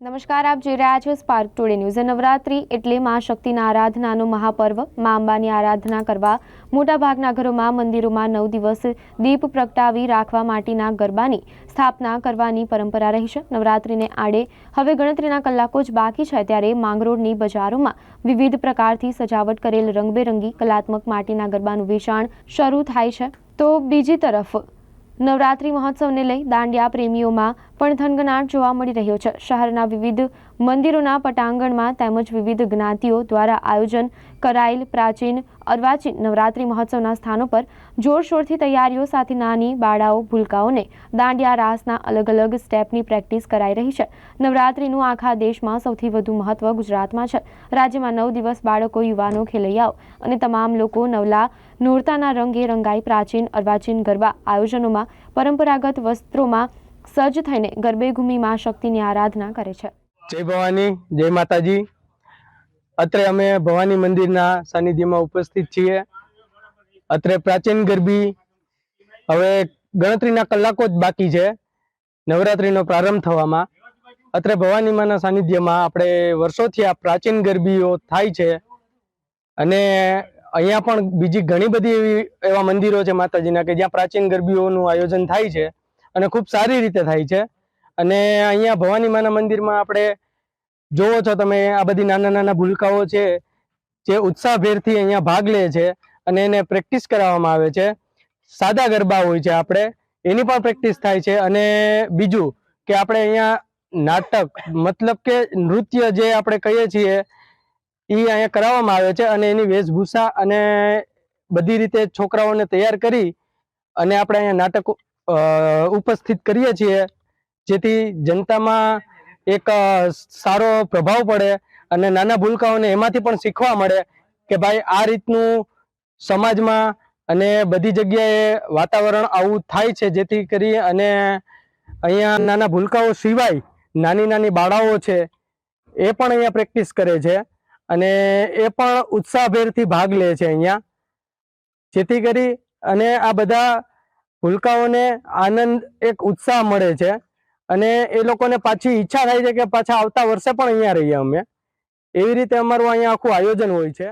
નમસ્કાર, આપ જોઈ રહ્યા છો સ્પાર્ક ટુડે ન્યૂઝ નવરાત્રી એટલે મા શક્તિના આરાધનાનો મહાપર્વ. મા અંબાની આરાધના કરવા મોટાભાગના ઘરોમાં, મંદિરોમાં નવ દિવસ દીપ પ્રગટાવી રાખવા માટેના ગરબાની સ્થાપના કરવાની પરંપરા રહી છે. નવરાત્રીને આડે હવે ગણતરીના કલાકો જ બાકી છે, ત્યારે માંગરોળની બજારોમાં વિવિધ પ્રકારથી સજાવટ કરેલ રંગબેરંગી કલાત્મક માટીના ગરબાનું વેચાણ શરૂ થાય છે. તો બીજી તરફ નવરાત્રી મહોત્સવને લઈ દાંડિયા પ્રેમીઓમાં પણ થનગનાટ જોવા મળી રહ્યો છે. શહેરના વિવિધ મંદિરોના પટાંગણમાં તેમજ વિવિધ જ્ઞાતિઓ દ્વારા આયોજન કરાયેલ પ્રાચીન અર્વાચીન નવરાત્રી મહોત્સવના સ્થાનો પર જોરશોરથી તૈયારીઓ સાથે નાની બાળાઓ, ભૂલકાઓને દાંડિયા રાસના અલગ અલગ સ્ટેપની પ્રેક્ટિસ કરાઈ રહી છે. નવરાત્રીનું આખા દેશમાં સૌથી વધુ મહત્વ ગુજરાતમાં છે. રાજ્યમાં નવ દિવસ બાળકો, યુવાનો, ખેલૈયાઓ અને તમામ લોકો નવલા નોરતાના રંગે રંગાઈ પ્રાચીન અર્વાચીન ગરબા આયોજનોમાં પરંપરાગત વસ્ત્રોમાં સજ્જ થઈને ગરબે ઘૂમી મા શક્તિની આરાધના કરે છે. જય ભવાની, જય માતાજી. અત્રે અમે ભવાની મંદિરના સાનિધ્યમાં ઉપસ્થિત છીએ. અત્રે પ્રાચીન ગરબી હવે ગણતરીના કલાકો જ બાકી છે. નવરાત્રીનો પ્રારંભ થવામાં. અત્રે ભવાની માના સાનિધ્યમાં આપણે વર્ષોથી આ પ્રાચીન ગરબીઓ થાય છે. અને અહીંયા પણ બીજી ઘણી બધી એવી એવા મંદિરો છે માતાજીના કે જ્યાં પ્રાચીન ગરબીઓનું આયોજન થાય છે. અને ખૂબ સારી રીતે થાય છે. અને અહીંયા ભવાની માના મંદિરમાં આપણે જોવો છો તમે, આ બધી નાના નાના ભૂલકાઓ છે, જે ઉત્સાહભેરથી અહીંયા ભાગ લે છે અને એને પ્રેક્ટિસ કરાવવામાં આવે છે. સાદા ગરબા હોય છે આપણે, એની પણ પ્રેક્ટિસ થાય છે. અને બીજું કે આપણે અહીંયા નાટક, મતલબ કે નૃત્ય જે આપણે કહીએ છીએ, એ અહીંયા કરાવવામાં આવે છે અને એની વેશભૂષા અને બધી રીતે છોકરાઓને તૈયાર કરી અને આપણે અહીંયા નાટક ઉપસ્થિત કરીએ છીએ, જેથી જનતામાં એક સારો પ્રભાવ પડે અને નાના ભૂલકાઓને એમાંથી પણ શીખવા મળે કે ભાઈ આ રીતનું સમાજમાં અને બધી જગ્યાએ વાતાવરણ આવું થાય છે, જેથી કરી અને અહીંયા નાના ભૂલકાઓ સિવાય નાની નાની બાળાઓ છે, એ પણ અહીંયા પ્રેક્ટિસ કરે છે અને એ પણ ઉત્સાહભેરથી ભાગ લે છે અહીંયા. જેથી કરી અને આ બધા ભૂલકાઓને આનંદ, એક ઉત્સાહ મળે છે. અને એ લોકોને પાછી ઈચ્છા થાય છે કે પાછા આવતા વર્ષે પણ અહીંયા રહીએ અમે. એવી રીતે અમારું અહીંયા આખું આયોજન હોય છે.